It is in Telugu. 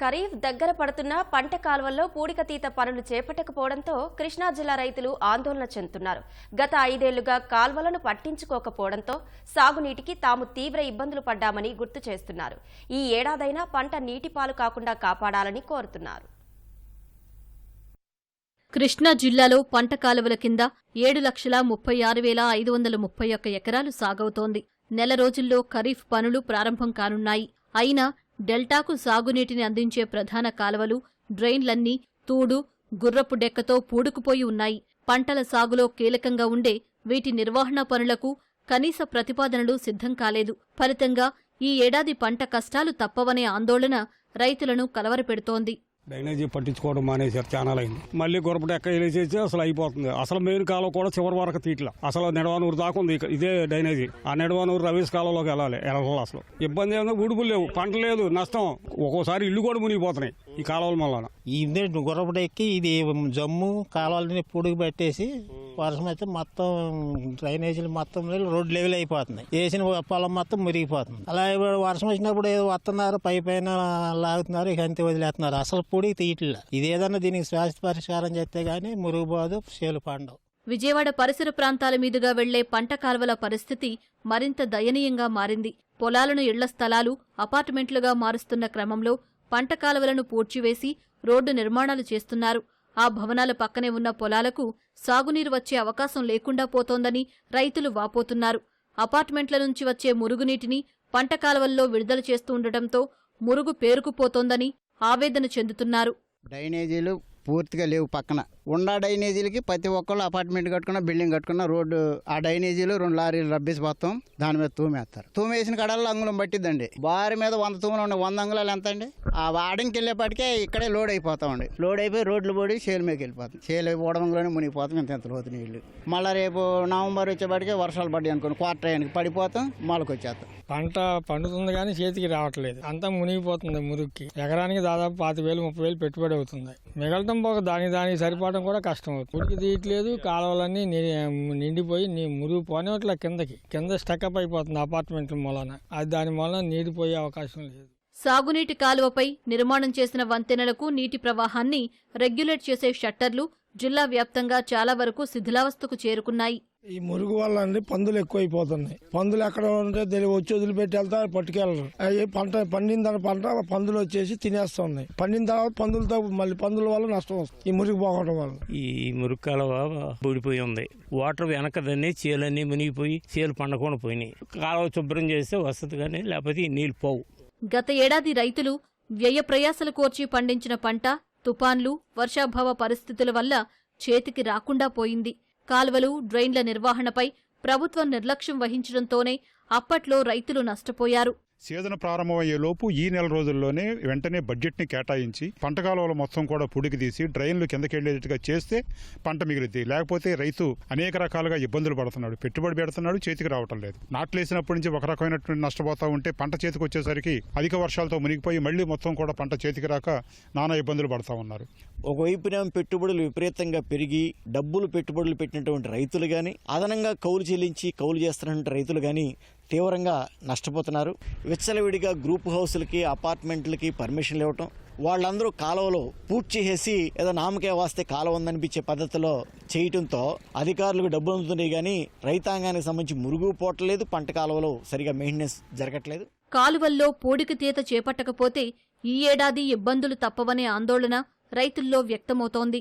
ఖరీఫ్ దగ్గర పడుతున్న పంట కాలువల్లో పూడికతీత పనులు చేపట్టకపోవడంతో కృష్ణా జిల్లా రైతులు ఆందోళన చెందుతున్నారు. గత ఐదేళ్ళుగా కాల్వలను పట్టించుకోకపోవడంతో సాగునీటికి తాము తీవ్ర ఇబ్బందులు పడ్డామని గుర్తు చేస్తున్నారు. ఈ ఏడాదైనా పంట నీటిపాలు కాకుండా కాపాడాలని కోరుతున్నారు. కృష్ణా జిల్లాలో పంట కాలువల కింద ఏడు లక్షల ముప్పై ఆరు వేల ఐదు వందల ముప్పై ఒక్క ఎకరాలు సాగవుతోంది. నెల రోజుల్లో ఖరీఫ్ పనులు ప్రారంభం కానున్నాయి. అయినా డెల్టాకు సాగునీటిని అందించే ప్రధాన కాలువలు డ్రైన్లన్నీ తూడు గుర్రపు డెక్కతో పూడుకుపోయి ఉన్నాయి. పంటల సాగులో కీలకంగా ఉండే వీటి నిర్వహణ పనులకు కనీస ప్రతిపాదనలు సిద్ధం కాలేదు. ఫలితంగా ఈ ఏడాది పంట కష్టాలు తప్పవనే ఆందోళన రైతులను కలవరపెడుతోంది. డ్రైనేజీ పట్టించుకోవడం మానేశారు ఛానల్ అయింది. మళ్ళీ గురపటి ఎక్క వెళ్ళేసేసి అసలు అయిపోతుంది. అసలు మెయిన్ కాలం కూడా చివరి వరకు తీట్ల. అసలు నెడవానూరు దాకా ఉంది ఇక- ఇదే డ్రైనేజీ. ఆ నెడవానూరు రవీస్ కాలంలోకి వెళ్ళాలి వెళ్ళాలి అసలు. ఇబ్బంది ఏమో ఉడుపులు లేవు పంట లేదు నష్టం. ఒక్కోసారి ఇల్లు కూడా మునిగిపోతున్నాయి ఈ కాలువల మళ్ళా ఇది గుర్రపడి ఎక్కి ఇది జమ్ము కాలువలని పొడుగు పెట్టేసి వర్షం అయితే మొత్తం డ్రైనేజీలు మొత్తం రోడ్ లెవెల్ అయిపోతున్నాయి. వేసిన పొలం మొత్తం మురిగిపోతుంది. అలా ఇప్పుడు వర్షం వచ్చినప్పుడు ఏదో వస్తున్నారు పై పైన లాగుతున్నారు ఇక అంతే వదిలేస్తున్నారు. అసలు పొడి తీయట్లే ఇది దీనికి శాశ్వత పరిష్కారం చేస్తే గానీ మురుగుబోదు చేలు పండవు. విజయవాడ పరిసర ప్రాంతాల మీదుగా వెళ్ళే పంట కాల్వల పరిస్థితి మరింత దయనీయంగా మారింది. పొలాలను ఇళ్ళ స్థలాలు అపార్ట్మెంట్లుగా మారుస్తున్న క్రమంలో పంట కాలువలను పూడ్చివేసి రోడ్డు నిర్మాణాలు చేస్తున్నారు. ఆ భవనాల పక్కనే ఉన్న పొలాలకు సాగునీరు వచ్చే అవకాశం లేకుండా పోతోందని రైతులు వాపోతున్నారు. అపార్ట్మెంట్ల నుంచి వచ్చే మురుగునీటిని పంట కాలువల్లో విడుదల చేస్తూ ఉండటంతో మురుగు పేరుకుపోతోందని ఆవేదన చెందుతున్నారు. డ్రైనేజీలు పూర్తిగా లేవు పక్కన. ఉన్న డైనేజీలకి ప్రతి ఒక్కళ్ళు అపార్ట్మెంట్ కట్టుకున్న బిల్డింగ్ కట్టుకున్న రోడ్డు ఆ డైనేజీలు రెండు లారీలు రబ్బేసి మొత్తం దాని మీద తూమేస్తారు. తూమేసిన కడల్లో అంగుళం పట్టిద్దండి. బారి మీద వంద తూములు ఉండే వంద అంగుళాలు ఎంత అండి ఆ వాడంకి వెళ్ళేపటికే ఇక్కడే లోడ్ అయిపోతామండి లోడ్ అయిపోయి రోడ్లు పోడి షేల్ మీదకి వెళ్ళిపోతాం చేలు ఓడంలోనే మునిగిపోతాం ఇంత ఎంత లోతు నీళ్ళు మళ్ళీ రేపు నవంబర్ వచ్చేపటికే వర్షాలు పడ్డాయి అనుకోండి క్వార్టర్ అయ్యానికి పడిపోతాం మళ్ళీకి వచ్చేస్తాం. పంట పండుతుంది కానీ చేతికి రావట్లేదు. అంతా మునిగిపోతుంది మురుక్కి. ఎకరానికి దాదాపు పాతి వేలు ముప్పై వేలు పెట్టుబడి అవుతుంది. మిగలటం పోక దాని దానికి సరిపోవడం కూడా కష్టం. ఉడికి తీయట్లేదు కాలువలన్నీ నిండిపోయి మురుగు పోనివట్ల కిందకి. కింద స్టెకప్ అయిపోతుంది అపార్ట్మెంట్ల మూలన. అది దాని మూలన నీడిపోయే అవకాశం లేదు. సాగునీటి కాలువపై నిర్మాణం చేసిన వంతెనలకు నీటి ప్రవాహాన్ని రెగ్యులేట్ చేసే షట్టర్లు జిల్లా వ్యాప్తంగా చాలా వరకు శిథిలావస్థకు చేరుకున్నాయి. ఈ మురుగు వల్ల అండి పందులు ఎక్కువైపోతున్నాయి. పందులు ఎక్కడ ఉంటే తెలియ వచ్చి వదిలిపెట్టి వెళ్తా పట్టుకెళ్ళరు. అవి పంట పండిన తర్వాత పంట పందులు వచ్చేసి తినేస్తా ఉన్నాయి పండిన తర్వాత పందులతో మళ్ళీ పందుల వల్ల నష్టం వస్తుంది. ఈ మురుగు పోవడం వల్ల. ఈ మురుగు కాలువ ఊడిపోయి ఉంది. వాటర్ వెనకదన్నీ చేలన్నీ మునిగిపోయి చేలు పండకుండా పోయినాయి. కాలువ శుభ్రం చేస్తే వస్తుంది కానీ లేకపోతే ఈ నీళ్ళు పోవు. గత ఏడాది రైతులు వ్యయ ప్రయాసలు కోర్చి పండించిన పంట తుపాన్లు వర్షాభావ పరిస్థితుల వల్ల చేతికి రాకుండా పోయింది. కాలువలు డ్రైన్ల నిర్వహణపై ప్రభుత్వం నిర్లక్ష్యం వహించడంతోనే అప్పట్లో రైతులు నష్టపోయారు. సీజన్ ప్రారంభమయ్యేలోపు ఈ నెల రోజుల్లోనే వెంటనే బడ్జెట్ని కేటాయించి పంట కాలువలు మొత్తం కూడా పుడికి తీసి డ్రైన్లు కిందకి వెళ్ళేటట్టుగా చేస్తే పంట మిగులుద్ది. లేకపోతే రైతు అనేక రకాలుగా ఇబ్బందులు పడుతున్నాడు. పెట్టుబడి పెడుతున్నాడు చేతికి రావటం లేదు. నాట్లు వేసినప్పటి నుంచి ఒక రకమైనటువంటి నష్టపోతా ఉంటే పంట చేతికి వచ్చేసరికి అధిక వర్షాలతో మునిగిపోయి మళ్ళీ మొత్తం కూడా పంట చేతికి రాక నానా ఇబ్బందులు పడతా ఉన్నారు. ఒకవైపున పెట్టుబడులు విపరీతంగా పెరిగి డబ్బులు పెట్టుబడులు పెట్టినటువంటి రైతులు కానీ అదనంగా కౌలు చెల్లించి కౌలు చేస్తున్నటువంటి రైతులు కానీ తీవ్రంగా నష్టపోతున్నారు. విచ్చలవిడిగా గ్రూప్ హౌస్లకి అపార్ట్మెంట్లకి పర్మిషన్లు ఇవ్వటం వాళ్ళందరూ కాలువలో పూర్తి చేసి ఏదో నామకే వాస్తే కాలువ ఉందనిపించే పద్ధతిలో చేయటంతో అధికారులకు డబ్బులు అందుతున్నాయి కానీ రైతాంగానికి సంబంధించి మురుగు పోవట్లేదు పంట కాలువలో సరిగా మెయింటెనెన్స్ జరగట్లేదు. కాలువల్లో పూడికి తీత చేపట్టకపోతే ఈ ఏడాది ఇబ్బందులు తప్పవనే ఆందోళన రైతుల్లో వ్యక్తమవుతోంది.